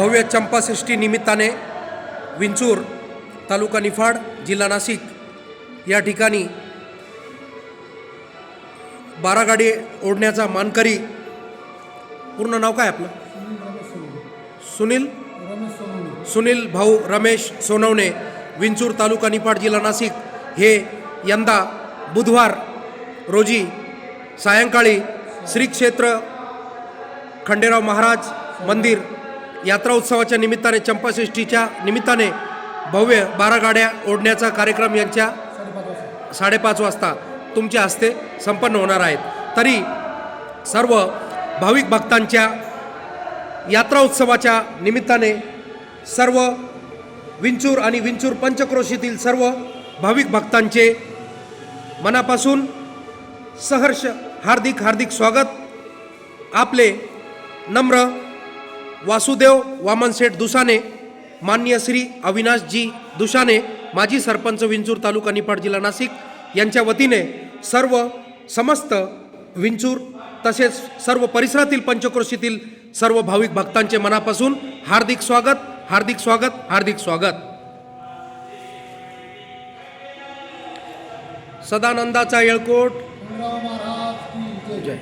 भव्य चंपाषष्ठी निमित्ताने विंचूर तालुका निफाड जिल्हा नाशिक या ठिकाणी बारा गाडी ओढण्याचा मानकरी पूर्ण नाव काय आपलं? सुनील सुनील भाऊ रमेश सोनवणे विंचूर तालुका निफाड जिल्हा नाशिक. हे यंदा बुधवार रोजी सायंकाळी श्री क्षेत्र खंडेराव महाराज मंदिर यात्रा उत्सवाच्या निमित्ताने चंपाषष्ठीच्या निमित्ताने भव्य बारा गाड्या ओढण्याचा कार्यक्रम यांच्या साडेपाच वाजता तुमच्या हस्ते संपन्न होणार आहेत. तरी सर्व भाविक भक्तांच्या यात्रा उत्सवाच्या निमित्ताने सर्व विंचूर आणि विंचूर पंचक्रोशीतील सर्व भाविक भक्तांचे मनापासून सहर्ष हार्दिक हार्दिक स्वागत. आपले नम्र वासुदेव वामनशेठ दुसाने मान्य श्री अविनाशजी दुसाने माजी सरपंच विंचूर तालुका निफाड जिल्हा नाशिक यांच्या वतीने सर्व समस्त विंचूर तसेच सर्व परिसरातील पंचक्रोशीतील सर्व भाविक भक्तांचे मनापासून हार्दिक स्वागत हार्दिक स्वागत हार्दिक स्वागत. सदानंदाचा येळकोट. जय.